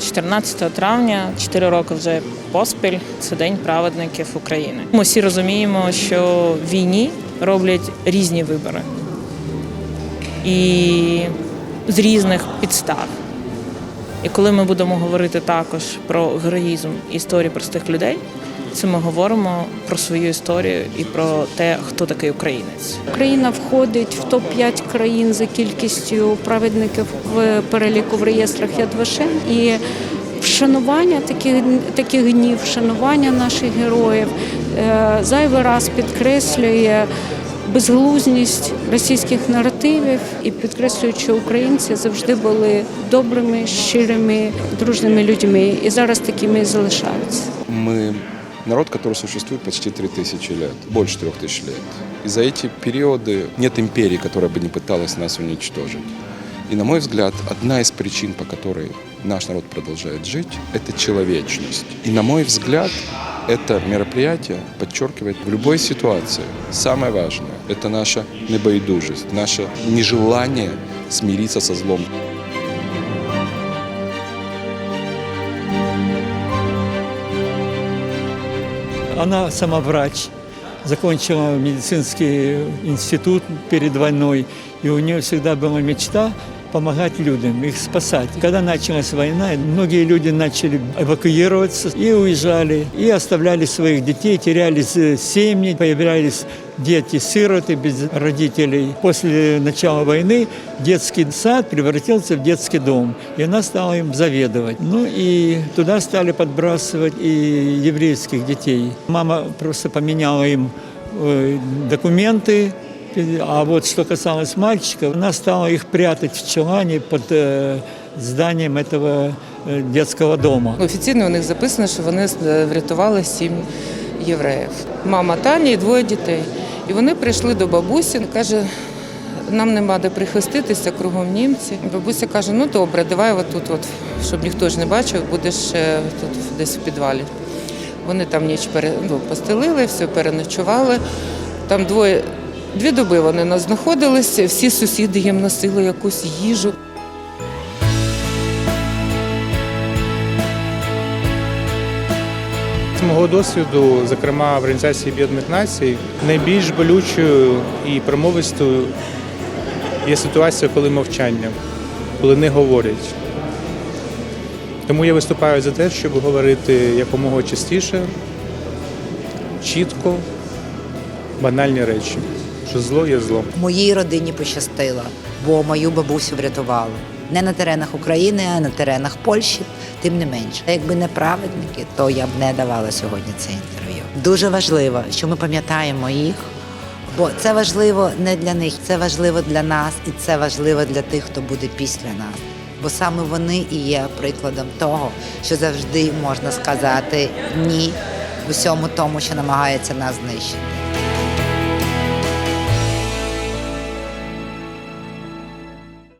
14 травня, 4 роки вже поспіль, це День праведників України. Ми всі розуміємо, що в війні роблять різні вибори і з різних підстав. І коли ми будемо говорити також про героїзм історії простих людей, це ми говоримо про свою історію і про те, хто такий українець. Україна входить в топ-5 країн за кількістю праведників в переліку в реєстрах Яд Вашем. І вшанування таких, таких днів, вшанування наших героїв е, зайвий раз підкреслює безглуздість російських наративів і підкреслює, що українці завжди були добрими, щирими, дружними людьми, і зараз такими і залишаються. Мы народ, который существует почти 3000 лет, больше 3000 лет. И за эти периоды нет империи, которая бы не пыталась нас уничтожить. И, на мой взгляд, одна из причин, по которой наш народ продолжает жить, это человечность. И, на мой взгляд, это мероприятие подчеркивает в любой ситуации. Самое важное – это наша небоедужесть, наше нежелание смириться со злом. Она сама врач, закончила медицинский институт перед войной, и у нее всегда была мечта помогать людям, их спасать. Когда началась война, многие люди начали эвакуироваться и уезжали, и оставляли своих детей, терялись семьи, появлялись дети-сироты без родителей. После начала войны детский сад превратился в детский дом, и она стала им заведовать. Ну и туда стали подбрасывать и еврейских детей. Мама просто поменяла им э, документы, а вот что касалось мальчиков, она стала их прятать в чулане под э, зданием этого э, детского дома. Офіційно у них записано, що вони е, врятували сім євреїв. Мама Таня і двоє дітей. І вони прийшли до бабусі, каже, нам нема де прихиститися, кругом німці. Бабуся каже, ну добре, давай отут, от, щоб ніхто ж не бачив, будеш е, тут десь в підвалі. Вони там ніч пере, ну, постелили, все переночували. Там двоє, дві доби вони нас знаходилися, всі сусіди їм носили якусь їжу. З мого досвіду, зокрема в Організації Об'єднаних Націй, найбільш болючою і промовистою є ситуація, коли мовчання, коли не говорять. Тому я виступаю за те, щоб говорити якомога частіше, чітко, банальні речі, що зло є зло. Моїй родині пощастило, бо мою бабусю врятували. Не на теренах України, а на теренах Польщі, тим не менше. Якби не праведники, то я б не давала сьогодні це інтерв'ю. Дуже важливо, що ми пам'ятаємо їх, бо це важливо не для них, це важливо для нас, і це важливо для тих, хто буде після нас. Бо саме вони і є прикладом того, що завжди можна сказати ні усьому тому, що намагається нас знищити.